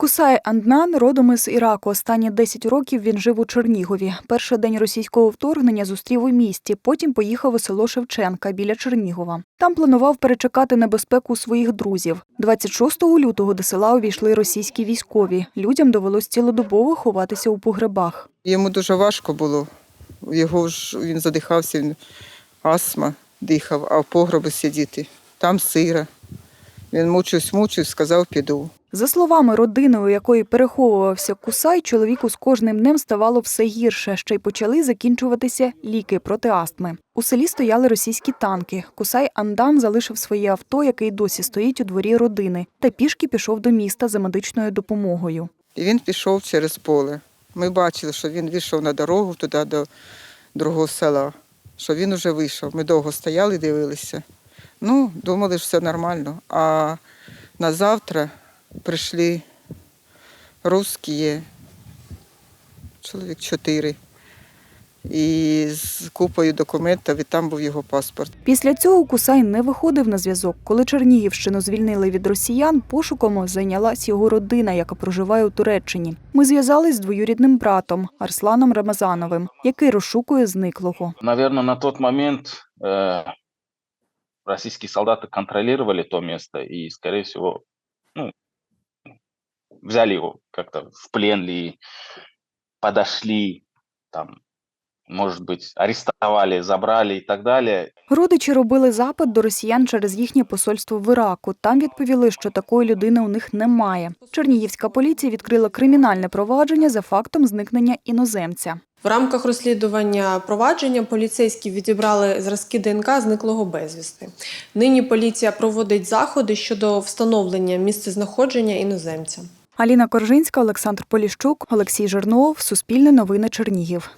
Кусай Анднан родом із Іраку. Останні 10 років він жив у Чернігові. Перший день російського вторгнення зустрів у місті. Потім поїхав у село Шевченка біля Чернігова. Там планував перечекати небезпеку своїх друзів. 26 лютого до села увійшли російські військові. Людям довелось цілодобово ховатися у погребах. Йому дуже важко було. Його ж він задихався, він астма дихав, а в погребі сидіти. Там сира. Він мучився, мучився, сказав, піду. За словами родини, у якої переховувався Кусай, чоловіку з кожним днем ставало все гірше, ще й почали закінчуватися ліки проти астми. У селі стояли російські танки. Кусай Андан залишив своє авто, яке й досі стоїть у дворі родини, та пішки пішов до міста за медичною допомогою. І він пішов через поле. Ми бачили, що він вийшов на дорогу туди до другого села, що він вже вийшов. Ми довго стояли, дивилися. Ну, думали, що все нормально. А на завтра прийшли русські, чоловік чотири, і з купою документів, і там був його паспорт. Після цього Кусай не виходив на зв'язок. Коли Чернігівщину звільнили від росіян, пошуком зайнялась його родина, яка проживає у Туреччині. Ми зв'язались з двоюрідним братом Арсланом Рамазановим, який розшукує зниклого. Наверное, на тот момент э, российские солдаты контролировали то место и, скорее всего, ну, взяли его как-то в плен ли, подошли, там, может быть, арестовали, забрали и так далее. Родичі робили запит до росіян через їхнє посольство в Іраку. Там відповіли, що такої людини у них немає. Чернігівська поліція відкрила кримінальне провадження за фактом зникнення іноземця. В рамках розслідування провадження поліцейські відібрали зразки ДНК зниклого безвісти. Нині поліція проводить заходи щодо встановлення місцезнаходження іноземця. Аліна Коржинська, Олександр Поліщук, Олексій Жирнов, Суспільне новини Чернігів.